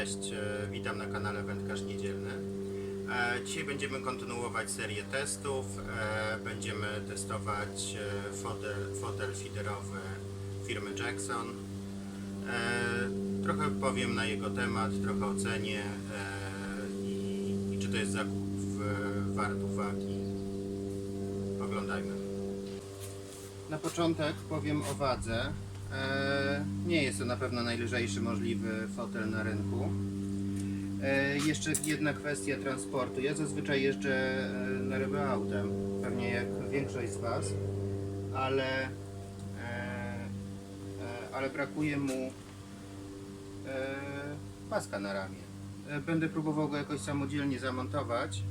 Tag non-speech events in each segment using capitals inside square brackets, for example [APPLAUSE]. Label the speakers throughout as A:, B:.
A: Cześć, e, witam na kanale Wędkarz Niedzielny. E, Dzisiaj będziemy kontynuować serię testów. E, Będziemy testować fotel, fotel feederowy firmy Jackson. Trochę powiem na jego temat, trochę ocenię i, i czy to jest zakup wart uwagi. Oglądajmy. Na początek powiem o wadze. E, Nie jest to na pewno najlżejszy możliwy fotel na rynku. E, Jeszcze jedna kwestia transportu. Ja zazwyczaj jeżdżę e, na ryby autem, pewnie jak większość z Was, ale, ale brakuje mu paska na ramię. Będę próbował go jakoś samodzielnie zamontować.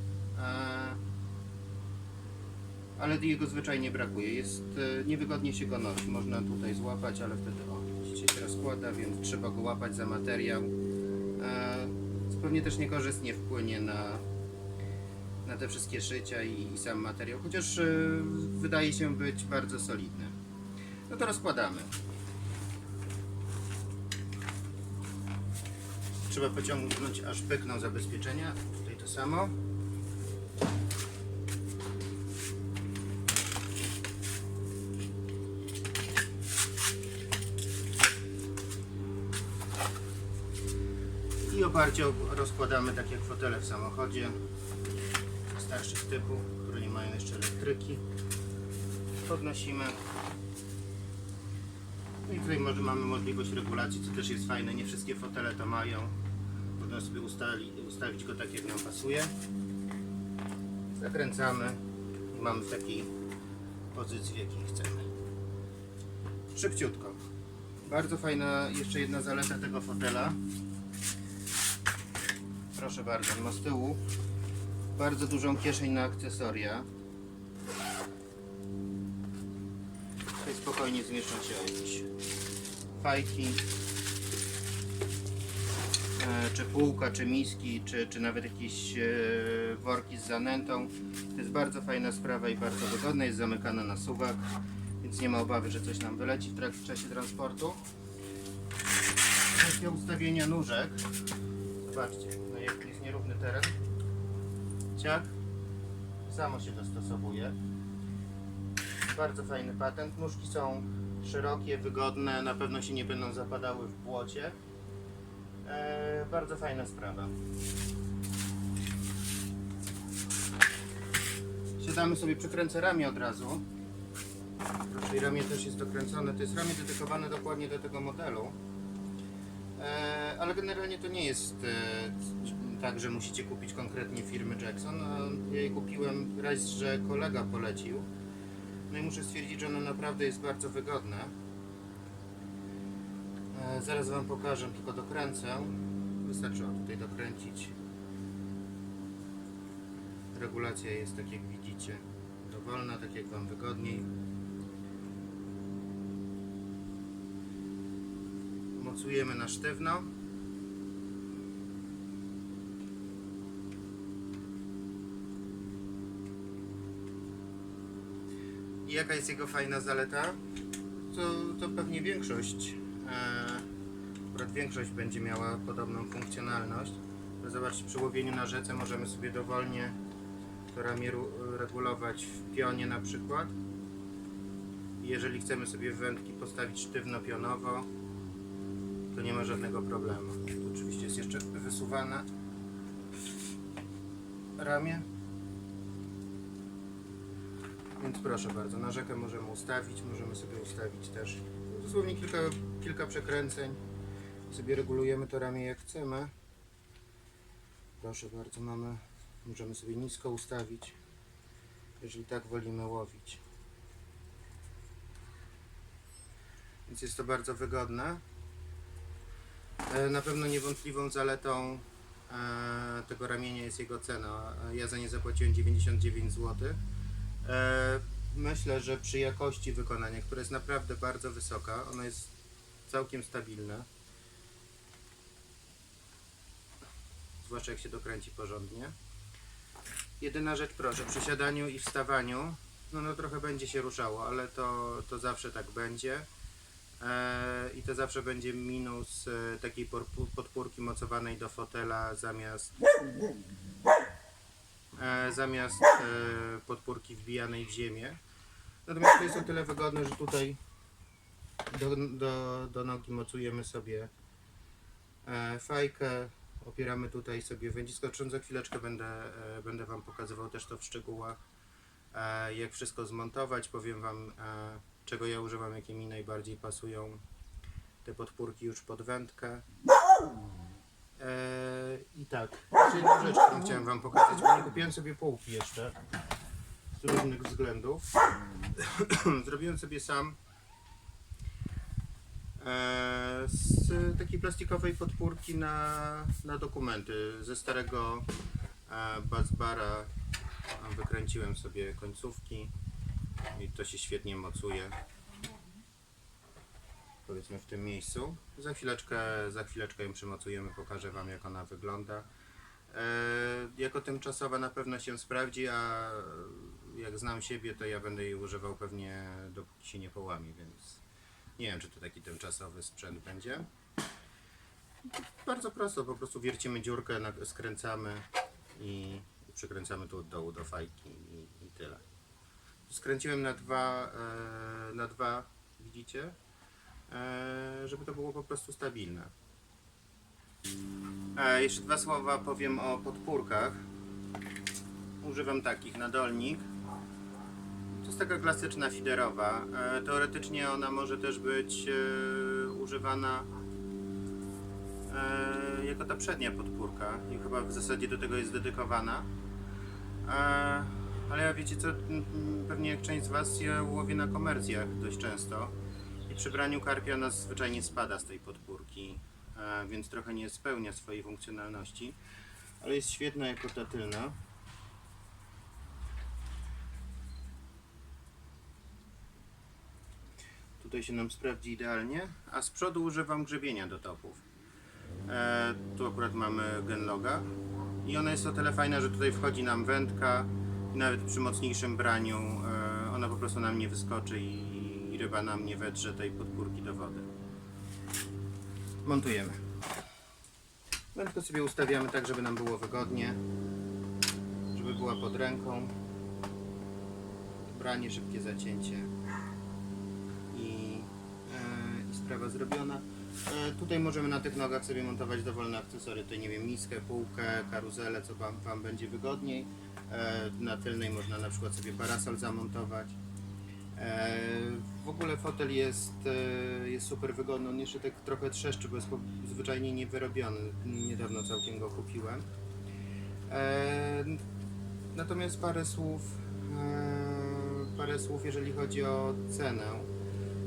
A: Ale jego zwyczajnie brakuje. Jest e, niewygodnie się go nosi. Można tutaj złapać, ale wtedy o, widzicie się rozkłada, więc trzeba go łapać za materiał. E, pewnie też niekorzystnie wpłynie na, na te wszystkie szycia i, i sam materiał, chociaż e, wydaje się być bardzo solidny. No to rozkładamy. Trzeba pociągnąć aż pykną zabezpieczenia. Tutaj to samo. Rozkładamy tak jak fotele w samochodzie starszych typu, które nie mają jeszcze elektryki. Podnosimy. No i tutaj może mamy możliwość regulacji, co też jest fajne. Nie wszystkie fotele to mają. Można sobie ustali, ustawić go tak jak nam pasuje. Zakręcamy i mamy w takiej pozycji, w jakiej chcemy. Szybciutko. Bardzo fajna jeszcze jedna zaleta tego fotela. Proszę bardzo, ma z tyłu bardzo dużą kieszeń na akcesoria. Tutaj spokojnie zmieszczą się jakieś fajki, e, czy półka, czy miski, czy, czy nawet jakieś e, worki z zanętą. To jest bardzo fajna sprawa i bardzo wygodna. Jest zamykana na suwak, więc nie ma obawy, że coś nam wyleci w trakcie w czasie transportu. Kwestia ustawienia nóżek. Zobaczcie, no jak jest nierówny teren. Ciak. Samo się dostosowuje. Bardzo fajny patent. Nóżki są szerokie, wygodne, na pewno się nie będą zapadały w błocie. Eee, bardzo fajna sprawa. Siadamy sobie, przykręcę ramię od razu. Raczej ramię też jest dokręcone. To jest ramię dedykowane dokładnie do tego modelu. E, ale generalnie to nie jest e, tak, że musicie kupić konkretnie firmy Jackson. A Ja je kupiłem raz, że kolega polecił. No i muszę stwierdzić, że ono naprawdę jest bardzo wygodne. E, zaraz Wam pokażę, tylko dokręcę. Wystarczy o, tutaj dokręcić. Regulacja jest tak jak widzicie dowolna, tak jak Wam wygodniej. Mocujemy na sztywno. I jaka jest jego fajna zaleta? To, to pewnie większość, e, akurat większość będzie miała podobną funkcjonalność. Zobaczcie, przy łowieniu na rzece możemy sobie dowolnie to ramię regulować w pionie na przykład. Jeżeli chcemy sobie wędki postawić sztywno pionowo, to nie ma żadnego problemu. Oczywiście jest jeszcze wysuwane ramię. Więc proszę bardzo, na rzekę możemy ustawić, możemy sobie ustawić też dosłownie kilka, kilka przekręceń. Sobie regulujemy to ramię jak chcemy. Proszę bardzo, mamy, możemy sobie nisko ustawić, jeżeli tak wolimy łowić. Więc jest to bardzo wygodne. E, Na pewno niewątpliwą zaletą e, tego ramienia jest jego cena. Ja za nie zapłaciłem 99 zł. E, Myślę, że przy jakości wykonania, która jest naprawdę bardzo wysoka, ono jest całkiem stabilne. Zwłaszcza jak się dokręci porządnie. Jedyna rzecz, proszę, przy siadaniu i wstawaniu, no, no trochę będzie się ruszało, ale to, to zawsze tak będzie. E, I to zawsze będzie minus e, takiej podpórki mocowanej do fotela zamiast e, zamiast podpórki wbijanej w ziemię. Natomiast to jest o tyle wygodne, że tutaj do, do, do nogi mocujemy sobie fajkę, opieramy tutaj sobie wędzisko. Za chwileczkę będę, będę Wam pokazywał też to w szczegółach, jak wszystko zmontować. Powiem Wam, czego ja używam, jakie mi najbardziej pasują te podpórki już pod wędkę. E, I tak, jedną rzecz, którą chciałem Wam pokazać, bo nie kupiłem sobie półki jeszcze z różnych względów. [CLEARS THROAT] Zrobiłem sobie sam e, z takiej plastikowej podpórki na, na dokumenty. Ze starego e, Buzzbara wykręciłem sobie końcówki i to się świetnie mocuje. Powiedzmy w tym miejscu. Za chwileczkę, za chwileczkę ją przymocujemy, pokażę Wam jak ona wygląda. E, jako tymczasowa na pewno się sprawdzi, a jak znam siebie, to ja będę jej używał pewnie dopóki się nie połamie, więc nie wiem, czy to taki tymczasowy sprzęt będzie. Bardzo prosto, po prostu wiercimy dziurkę, skręcamy i przykręcamy tu od dołu do fajki i, i tyle. Skręciłem na dwa, e, na dwa widzicie, e, żeby to było po prostu stabilne. E, jeszcze dwa słowa powiem o podpórkach. Używam takich na dolnik. To jest taka klasyczna fiderowa. Teoretycznie ona może też być używana jako ta przednia podpórka i chyba w zasadzie do tego jest dedykowana. Ale ja wiecie co, pewnie jak część z Was ja łowię na komercjach dość często i przy braniu karpia ona zwyczajnie spada z tej podpórki, więc trochę nie spełnia swojej funkcjonalności, ale jest świetna jako ta tylna. Tutaj się nam sprawdzi idealnie, a z przodu używam grzebienia do topów. E, tu akurat mamy genloga i ona jest o tyle fajna, że tutaj wchodzi nam wędka i nawet przy mocniejszym braniu e, ona po prostu nam nie wyskoczy i, ryba nam nie wedrze tej podpórki do wody. Montujemy. Wędkę sobie ustawiamy tak, żeby nam było wygodnie, żeby była pod ręką. Branie, szybkie zacięcie sprawa zrobiona. E, tutaj możemy na tych nogach sobie montować dowolne akcesoria, tutaj nie wiem, miskę, półkę, karuzelę, co wam, wam będzie wygodniej. E, na tylnej można na przykład sobie parasol zamontować. E, w ogóle fotel jest, jest super wygodny, on jeszcze tak trochę trzeszczy, bo jest zwyczajnie niewyrobiony. Niedawno całkiem go kupiłem. Natomiast parę słów, parę słów jeżeli chodzi o cenę.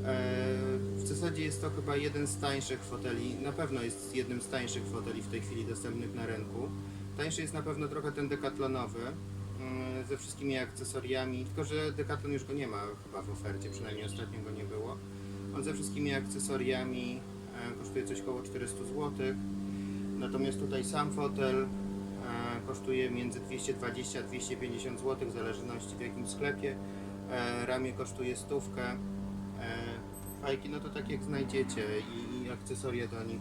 A: E, W zasadzie jest to chyba jeden z tańszych foteli, na pewno jest jednym z tańszych foteli w tej chwili dostępnych na rynku. Tańszy jest na pewno trochę ten dekatlonowy, mm, ze wszystkimi akcesoriami, tylko że Decathlon już go nie ma chyba w ofercie, przynajmniej ostatnio go nie było. On ze wszystkimi akcesoriami e, kosztuje coś około 400 zł. Natomiast tutaj sam fotel e, kosztuje między 220 a 250 zł, w zależności w jakim sklepie. Ramię kosztuje stówkę. Fajki, no to tak jak znajdziecie i, i akcesoria do nich.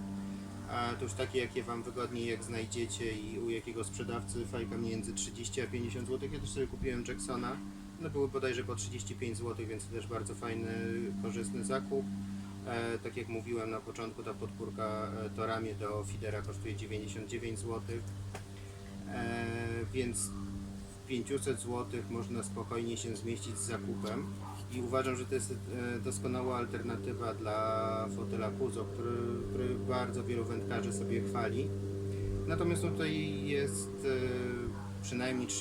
A: A to już takie, jakie Wam wygodniej, jak znajdziecie i u jakiego sprzedawcy fajka między 30 a 50 zł. Ja też sobie kupiłem Jacksona. No były bodajże po 35 zł, więc też bardzo fajny, korzystny zakup. E, tak jak mówiłem na początku, ta podpórka e, to ramię do fidera kosztuje 99 zł. E, więc w 500 zł można spokojnie się zmieścić z zakupem i uważam, że to jest e, doskonała alternatywa dla fotela Kuzo, który, który bardzo wielu wędkarzy sobie chwali. Natomiast tutaj jest e, przynajmniej 30-40%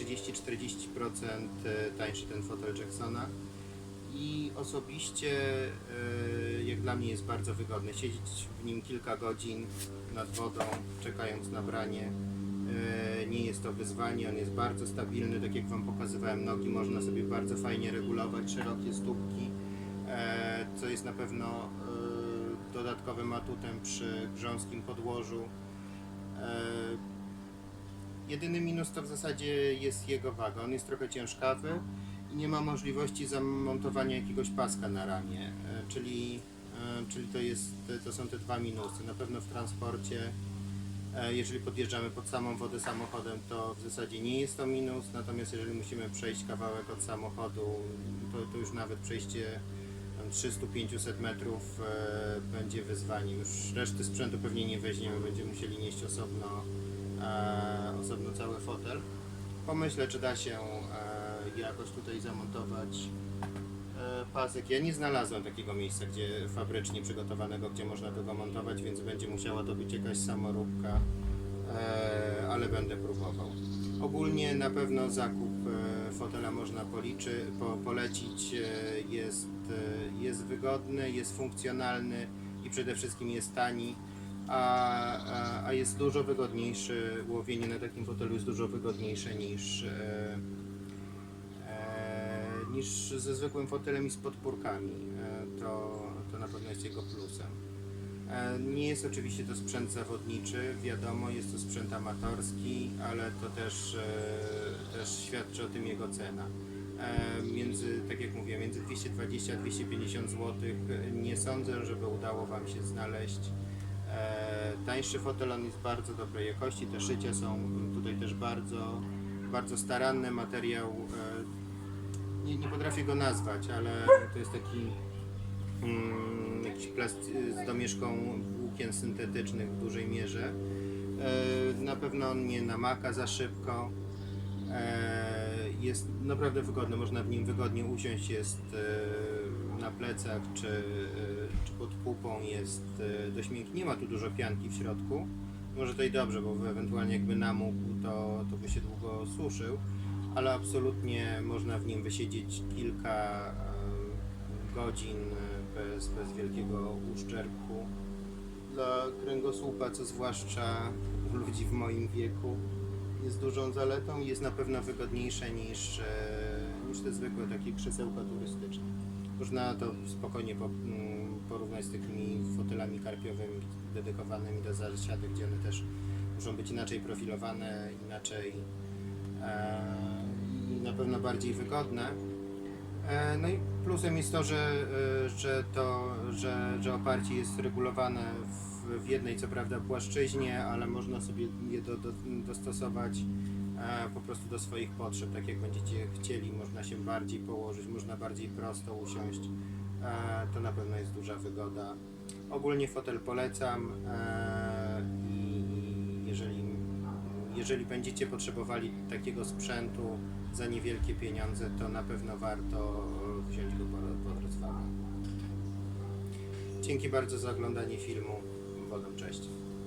A: e, tańszy ten fotel Jacksona i osobiście jak dla mnie jest bardzo wygodny. Siedzieć w nim kilka godzin nad wodą, czekając na branie. E, Nie jest to wyzwanie, on jest bardzo stabilny, tak jak Wam pokazywałem, nogi można sobie bardzo fajnie regulować, szerokie stópki, e, co jest na pewno e, dodatkowym atutem przy grząskim podłożu. Jedyny minus to w zasadzie jest jego waga, on jest trochę ciężkawy i nie ma możliwości zamontowania jakiegoś paska na ramię, czyli czyli to, jest, to są te dwa minusy. Na pewno w transporcie, jeżeli podjeżdżamy pod samą wodę samochodem, to w zasadzie nie jest to minus, natomiast jeżeli musimy przejść kawałek od samochodu, to, to już nawet przejście tam 300-500 metrów e, będzie wyzwaniem. Już reszty sprzętu pewnie nie weźmiemy, będziemy musieli nieść osobno, e, osobno cały fotel. Pomyślę, czy da się e, jakoś tutaj zamontować e, pasek. Ja nie znalazłem takiego miejsca, gdzie fabrycznie przygotowanego, gdzie można to go montować, więc będzie musiała to być jakaś samoróbka, e, ale będę próbował. Ogólnie na pewno zakup e, fotela można policzy, po, polecić. E, jest, e, jest wygodny, jest funkcjonalny i przede wszystkim jest tani. A, a, a jest dużo wygodniejszy, łowienie na takim fotelu jest dużo wygodniejsze niż, e, niż ze zwykłym fotelem i z podpórkami. E, to, to na pewno jest jego plusem. E, Nie jest oczywiście to sprzęt zawodniczy, wiadomo, jest to sprzęt amatorski, ale to też, e, też świadczy o tym jego cena. Między, tak jak mówię, między 220 a 250 zł nie sądzę, żeby udało Wam się znaleźć. Tańszy fotel, on jest bardzo dobrej jakości, te szycia są tutaj też bardzo, bardzo staranne, materiał, nie, potrafię go nazwać, ale to jest taki mm, jakiś plast z domieszką włókien syntetycznych w dużej mierze. E, na pewno on nie namaka za szybko. E, jest naprawdę wygodny, można w nim wygodnie usiąść, jest e, na plecach czy, e, czy pod pupą, jest e, dość miękki. Nie ma tu dużo pianki w środku. Może to i dobrze, bo ewentualnie jakby namógł, to, to by się długo suszył, ale absolutnie można w nim wysiedzieć kilka godzin e, bez, bez wielkiego uszczerbku. Dla kręgosłupa, co zwłaszcza u ludzi w moim wieku, jest dużą zaletą i jest na pewno wygodniejsze niż, e, niż te zwykłe takie krzesełka turystyczne. Można to spokojnie po, porównać z takimi fotelami karpiowymi dedykowanymi do zasiadek, gdzie one też muszą być inaczej profilowane, inaczej i na pewno bardziej wygodne. E, No i plusem jest to, że, e, że, to, że, że oparcie jest regulowane w, w jednej, co prawda, płaszczyźnie, ale można sobie je do, do, dostosować e, po prostu do swoich potrzeb, tak jak będziecie chcieli. Można się bardziej położyć, można bardziej prosto usiąść. To na pewno jest duża wygoda. Ogólnie fotel polecam i jeżeli jeżeli będziecie potrzebowali takiego sprzętu za niewielkie pieniądze, to na pewno warto e, wziąć go pod, rozwagę. Dzięki bardzo za oglądanie filmu. Wodą cześć.